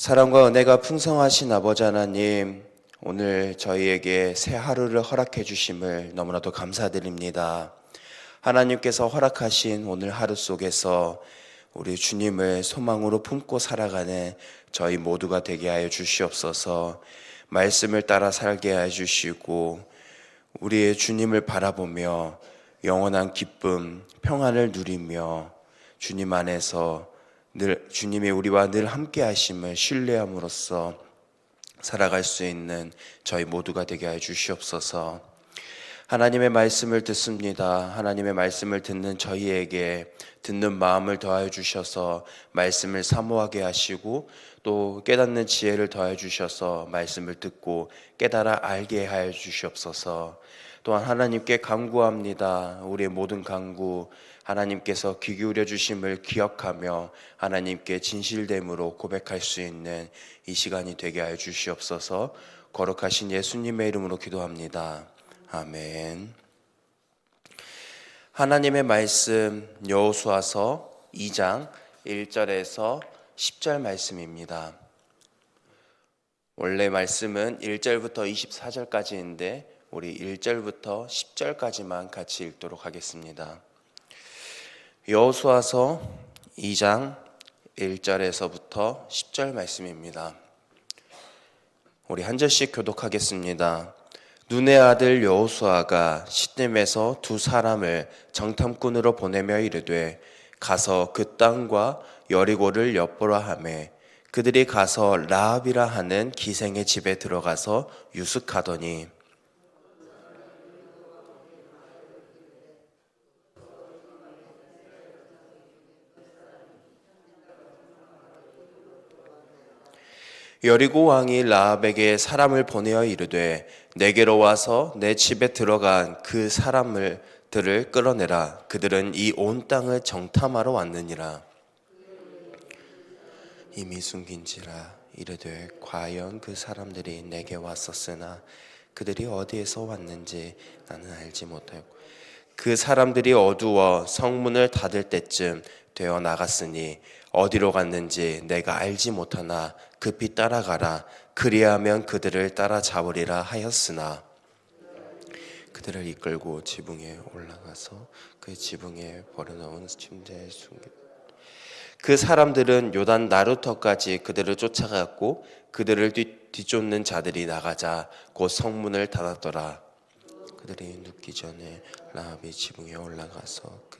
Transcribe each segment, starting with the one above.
사랑과 은혜가 풍성하신 아버지 하나님, 오늘 저희에게 새 하루를 허락해 주심을 너무나도 감사드립니다. 하나님께서 허락하신 오늘 하루 속에서 우리 주님을 소망으로 품고 살아가는 저희 모두가 되게 하여 주시옵소서 말씀을 따라 살게 해 주시고 우리의 주님을 바라보며 영원한 기쁨, 평안을 누리며 주님 안에서 늘 주님이 우리와 늘 함께 하심을 신뢰함으로써 살아갈 수 있는 저희 모두가 되게 해 주시옵소서. 하나님의 말씀을 듣습니다. 하나님의 말씀을 듣는 저희에게 듣는 마음을 더하여 주셔서 말씀을 사모하게 하시고 또 깨닫는 지혜를 더하여 주셔서 말씀을 듣고 깨달아 알게 하여 주시옵소서. 또한 하나님께 간구합니다. 우리의 모든 간구 하나님께서 귀 기울여 주심을 기억하며 하나님께 진실됨으로 고백할 수 있는 이 시간이 되게 하여 주시옵소서. 거룩하신 예수님의 이름으로 기도합니다. 아멘. 하나님의 말씀 여호수아서 2장 1절에서 10절 말씀입니다. 원래 말씀은 1절부터 24절까지인데 우리 1절부터 10절까지만 같이 읽도록 하겠습니다. 여호수아서 2장 1절에서부터 10절 말씀입니다. 우리 한 절씩 교독하겠습니다. 눈의 아들 여호수아가 시딤에서 두 사람을 정탐꾼으로 보내며 이르되 가서 그 땅과 여리고를 엿보라 하매 그들이 가서 라합이라 하는 기생의 집에 들어가서 유숙하더니 여리고 왕이 라합에게 사람을 보내어 이르되 내게로 와서 내 집에 들어간 그 사람을 들을 끌어내라. 그들은 이 온 땅을 정탐하러 왔느니라. 이미 숨긴지라 이르되 과연 그 사람들이 내게 왔었으나 그들이 어디에서 왔는지 나는 알지 못하였고 그 사람들이 어두워 성문을 닫을 때쯤 되어 나갔으니 어디로 갔는지 내가 알지 못하나 급히 따라가라. 그리하면 그들을 따라잡으리라 하였으나 그들을 이끌고 지붕에 올라가서 그 지붕에 버려놓은 침대에 숨겨. 그 사람들은 요단 나루터까지 그들을 쫓아갔고 그들을 뒤, 뒤쫓는 자들이 나가자 곧 성문을 닫았더라. 그들이 눕기 전에 라합이 지붕에 올라가서 그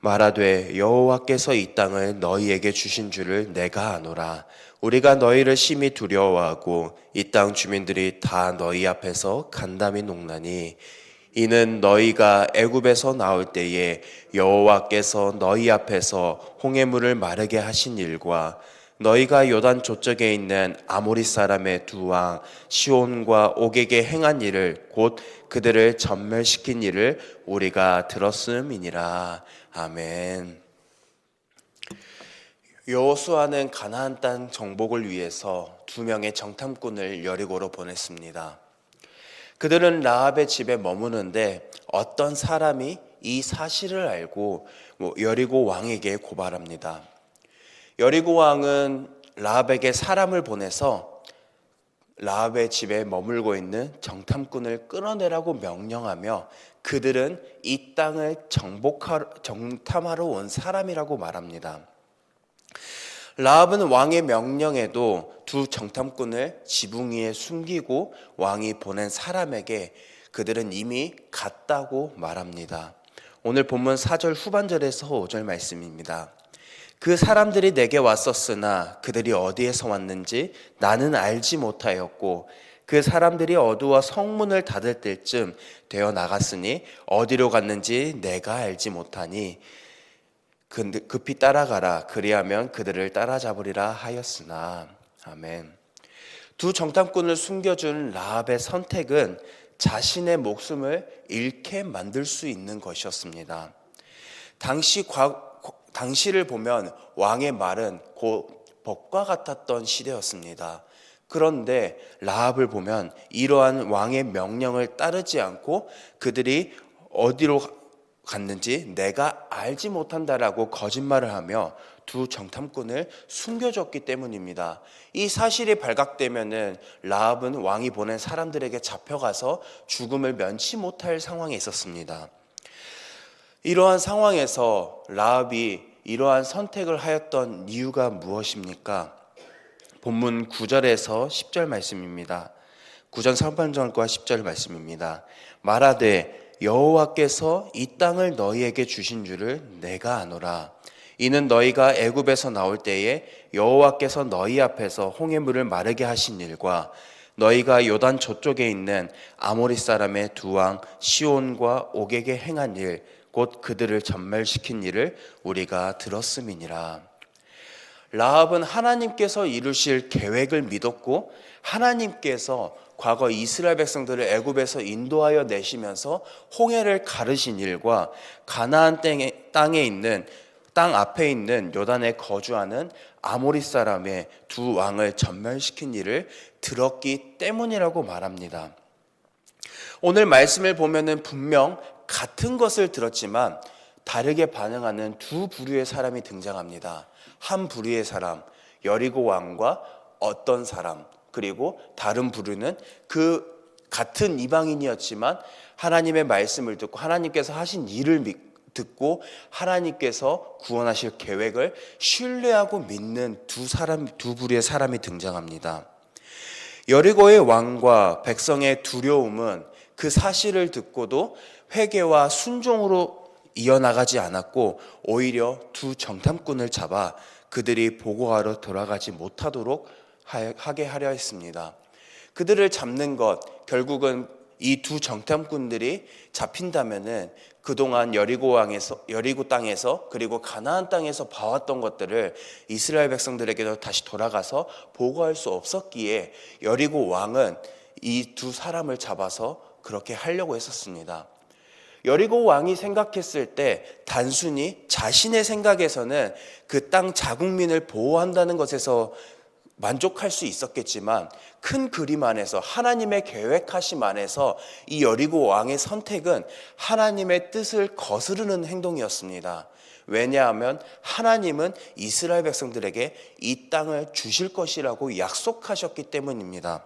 말하되 여호와께서 이 땅을 너희에게 주신 줄을 내가 아노라. 우리가 너희를 심히 두려워하고 이 땅 주민들이 다 너희 앞에서 간담이 농나니 이는 너희가 애굽에서 나올 때에 여호와께서 너희 앞에서 홍해물을 마르게 하신 일과 너희가 요단 저쪽에 있는 아모리 사람의 두 왕 시온과 옥에게 행한 일을 곧 그들을 전멸시킨 일을 우리가 들었음이니라 아멘. 여호수아는 가나안 땅 정복을 위해서 두 명의 정탐꾼을 여리고로 보냈습니다. 그들은 라합의 집에 머무는데 어떤 사람이 이 사실을 알고 뭐 여리고 왕에게 고발합니다. 여리고 왕은 라합에게 사람을 보내서 라합의 집에 머물고 있는 정탐꾼을 끌어내라고 명령하며 그들은 이 땅을 정복하러, 정탐하러 온 사람이라고 말합니다. 라합은 왕의 명령에도 두 정탐꾼을 지붕 위에 숨기고 왕이 보낸 사람에게 그들은 이미 갔다고 말합니다. 오늘 본문 4절 후반절에서 5절 말씀입니다. 그 사람들이 내게 왔었으나 그들이 어디에서 왔는지 나는 알지 못하였고 그 사람들이 어두워 성문을 닫을 때쯤 되어 나갔으니 어디로 갔는지 내가 알지 못하니 급히 따라가라 그리하면 그들을 따라잡으리라 하였으나 아멘. 두 정탐꾼을 숨겨준 라합의 선택은 자신의 목숨을 잃게 만들 수 있는 것이었습니다. 당시 과, 당시를 보면 왕의 말은 곧 법과 같았던 시대였습니다. 그런데 라합을 보면 이러한 왕의 명령을 따르지 않고 그들이 어디로 갔는지 내가 알지 못한다라고 거짓말을 하며 두 정탐꾼을 숨겨줬기 때문입니다. 이 사실이 발각되면은 라합은 왕이 보낸 사람들에게 잡혀가서 죽음을 면치 못할 상황에 있었습니다. 이러한 상황에서 라합이 이러한 선택을 하였던 이유가 무엇입니까? 본문 9절에서 10절 말씀입니다. 9절 상반절과 10절 말씀입니다. 말하되 여호와께서 이 땅을 너희에게 주신 줄을 내가 아노라. 이는 너희가 애굽에서 나올 때에 여호와께서 너희 앞에서 홍해물을 마르게 하신 일과 너희가 요단 저쪽에 있는 아모리 사람의 두 왕 시온과 옥에게 행한 일, 곧 그들을 전멸시킨 일을 우리가 들었음이니라. 라합은 하나님께서 이루실 계획을 믿었고 하나님께서 과거 이스라엘 백성들을 애굽에서 인도하여 내시면서 홍해를 가르신 일과 가나안 땅에, 있는 땅 앞에 있는 요단에 거주하는 아모리 사람의 두 왕을 전멸시킨 일을 들었기 때문이라고 말합니다. 오늘 말씀을 보면은 분명 같은 것을 들었지만 다르게 반응하는 두 부류의 사람이 등장합니다. 한 부류의 사람, 여리고 왕과 어떤 사람, 그리고 다른 부류는 그 같은 이방인이었지만 하나님의 말씀을 듣고 하나님께서 하신 일을 믿, 듣고 하나님께서 구원하실 계획을 신뢰하고 믿는 두 사람 두 부류의 사람이 등장합니다. 여리고의 왕과 백성의 두려움은 그 사실을 듣고도 회개와 순종으로 이어나가지 않았고 오히려 두 정탐꾼을 잡아 그들이 보고하러 돌아가지 못하도록 하게 하려 했습니다. 그들을 잡는 것 결국은 이 두 정탐꾼들이 잡힌다면은 그동안 여리고 왕에서 여리고 땅에서 그리고 가나안 땅에서 봐왔던 것들을 이스라엘 백성들에게도 다시 돌아가서 보고할 수 없었기에 여리고 왕은 이 두 사람을 잡아서 그렇게 하려고 했었습니다. 여리고 왕이 생각했을 때 단순히 자신의 생각에서는 그 땅 자국민을 보호한다는 것에서 만족할 수 있었겠지만 큰 그림 안에서 하나님의 계획하심 안에서 이 여리고 왕의 선택은 하나님의 뜻을 거스르는 행동이었습니다. 왜냐하면 하나님은 이스라엘 백성들에게 이 땅을 주실 것이라고 약속하셨기 때문입니다.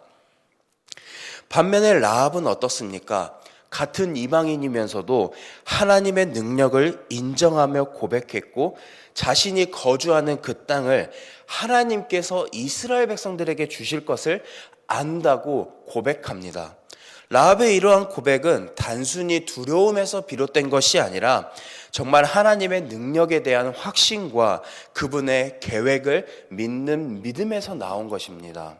반면에 라합은 어떻습니까? 같은 이방인이면서도 하나님의 능력을 인정하며 고백했고 자신이 거주하는 그 땅을 하나님께서 이스라엘 백성들에게 주실 것을 안다고 고백합니다. 라합의 이러한 고백은 단순히 두려움에서 비롯된 것이 아니라 정말 하나님의 능력에 대한 확신과 그분의 계획을 믿는 믿음에서 나온 것입니다.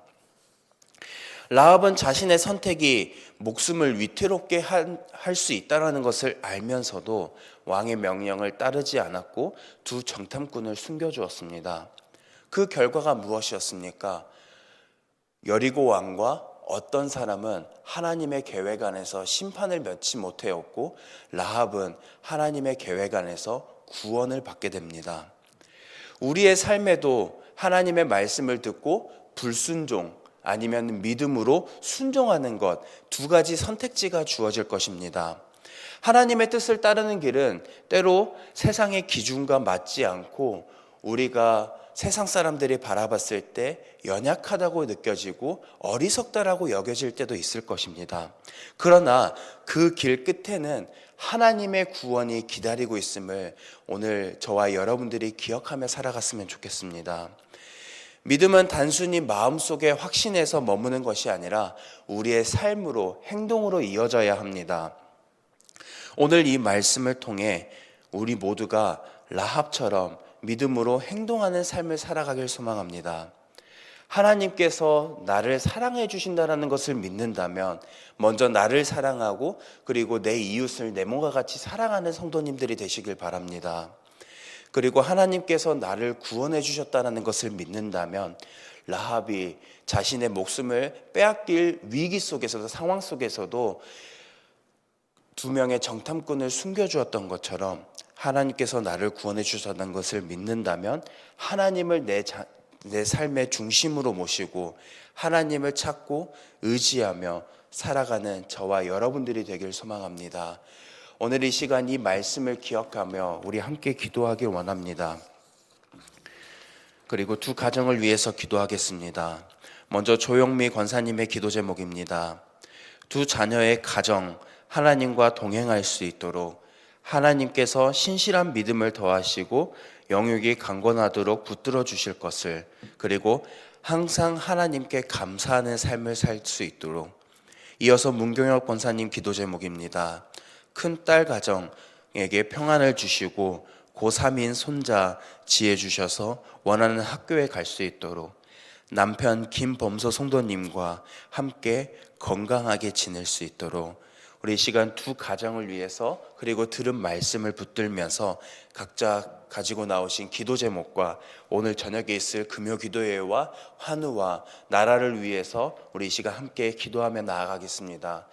라합은 자신의 선택이 목숨을 위태롭게 할 수 있다라는 것을 알면서도 왕의 명령을 따르지 않았고 두 정탐꾼을 숨겨주었습니다. 그 결과가 무엇이었습니까? 여리고 왕과 어떤 사람은 하나님의 계획 안에서 심판을 면치 못하였고 라합은 하나님의 계획 안에서 구원을 받게 됩니다. 우리의 삶에도 하나님의 말씀을 듣고 불순종 아니면 믿음으로 순종하는 것 두 가지 선택지가 주어질 것입니다. 하나님의 뜻을 따르는 길은 때로 세상의 기준과 맞지 않고 우리가 세상 사람들이 바라봤을 때 연약하다고 느껴지고 어리석다라고 여겨질 때도 있을 것입니다. 그러나 그 길 끝에는 하나님의 구원이 기다리고 있음을 오늘 저와 여러분들이 기억하며 살아갔으면 좋겠습니다. 믿음은 단순히 마음속에 확신해서 머무는 것이 아니라 우리의 삶으로 행동으로 이어져야 합니다. 오늘 이 말씀을 통해 우리 모두가 라합처럼 믿음으로 행동하는 삶을 살아가길 소망합니다. 하나님께서 나를 사랑해 주신다라는 것을 믿는다면 먼저 나를 사랑하고 그리고 내 이웃을 내 몸과 같이 사랑하는 성도님들이 되시길 바랍니다. 그리고 하나님께서 나를 구원해 주셨다는 것을 믿는다면 라합이 자신의 목숨을 빼앗길 위기 속에서도 상황 속에서도 두 명의 정탐꾼을 숨겨주었던 것처럼 하나님께서 나를 구원해 주셨다는 것을 믿는다면 하나님을 내, 자, 내 삶의 중심으로 모시고 하나님을 찾고 의지하며 살아가는 저와 여러분들이 되길 소망합니다. 오늘 이 시간 이 말씀을 기억하며 우리 함께 기도하길 원합니다. 그리고 두 가정을 위해서 기도하겠습니다. 먼저 조영미 권사님의 기도 제목입니다. 두 자녀의 가정 하나님과 동행할 수 있도록 하나님께서 신실한 믿음을 더하시고 영육이 강건하도록 붙들어 주실 것을 그리고 항상 하나님께 감사하는 삶을 살 수 있도록 이어서 문경혁 권사님 기도 제목입니다. 큰 딸 가정에게 평안을 주시고 고3인 손자 지혜 주셔서 원하는 학교에 갈 수 있도록 남편 김범소 성도님과 함께 건강하게 지낼 수 있도록 우리 이 시간 두 가정을 위해서 그리고 들은 말씀을 붙들면서 각자 가지고 나오신 기도 제목과 오늘 저녁에 있을 금요 기도회와 환우와 나라를 위해서 우리 이 시간 함께 기도하며 나아가겠습니다.